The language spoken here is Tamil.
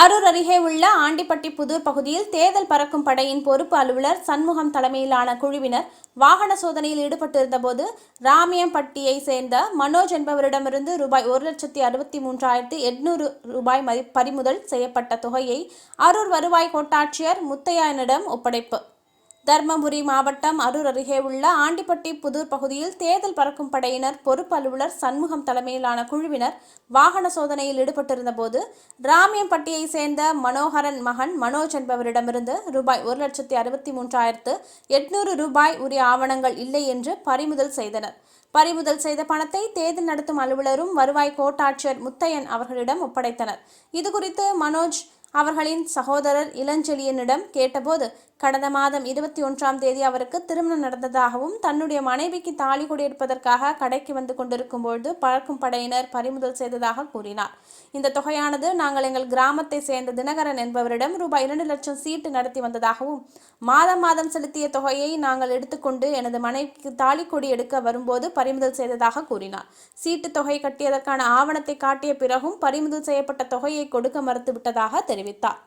அரூர் அருகே உள்ள ஆண்டிப்பட்டி புதூர் பகுதியில் தேர்தல் பறக்கும் படையின் பொறுப்பு அலுவலர் சண்முகம் தலைமையிலான குழுவினர் வாகன சோதனையில் ஈடுபட்டிருந்தபோது ராமியம்பட்டியை சேர்ந்த மனோஜ் என்பவரிடமிருந்து ரூபாய் ஒரு லட்சத்தி அறுபத்தி மூன்றாயிரத்தி எட்நூறு ரூபாய் பறிமுதல் செய்யப்பட்ட தொகையை அரூர் வருவாய் கோட்டாட்சியர் முத்தையனிடம் ஒப்படைப்பு. தர்மபுரி மாவட்டம் அரூர் அருகே உள்ள ஆண்டிப்பட்டி புதூர் பகுதியில் தேர்தல் பறக்கும் படையினர் பொறுப்பு அலுவலர் சண்முகம் தலைமையிலான குழுவினர் வாகன சோதனையில் ஈடுபட்டிருந்தபோது ராமியம்பட்டியை சேர்ந்த மனோகரன் மகன் மனோஜ் என்பவரிடமிருந்து ரூபாய் ஒரு லட்சத்தி அறுபத்தி மூன்றாயிரத்து எட்நூறு ரூபாய் உரிய ஆவணங்கள் இல்லை என்று பறிமுதல் செய்தனர். பறிமுதல் செய்த பணத்தை தேர்தல் நடத்தும் அலுவலரும் வருவாய் கோட்டாட்சியர் முத்தையன் அவர்களிடம் ஒப்படைத்தனர். இதுகுறித்து மனோஜ் அவர்களின் சகோதரர் இளஞ்செழியனிடம் கேட்டபோது கடந்த மாதம் இருபத்தி ஒன்றாம் தேதி அவருக்கு திருமணம் நடந்ததாகவும் தன்னுடைய மனைவிக்கு தாலி கொடியிருப்பதற்காக கடைக்கு வந்து கொண்டிருக்கும் பொழுது பழக்கும் படையினர் பறிமுதல் செய்ததாக கூறினார். இந்த தொகையானது நாங்கள் எங்கள் கிராமத்தை சேர்ந்த தினகரன் என்பவரிடம் ரூபாய் இரண்டு லட்சம் சீட்டு நடத்தி வந்ததாகவும் மாதம் மாதம் செலுத்திய தொகையை நாங்கள் எடுத்துக்கொண்டு எனது மனைவிக்கு தாலி கொடி எடுக்க வரும்போது பறிமுதல் செய்ததாக கூறினார். சீட்டு தொகை கட்டியதற்கான ஆவணத்தை காட்டிய பிறகும் பறிமுதல் செய்யப்பட்ட தொகையை கொடுக்க மறுத்துவிட்டதாக தெரிவித்தார்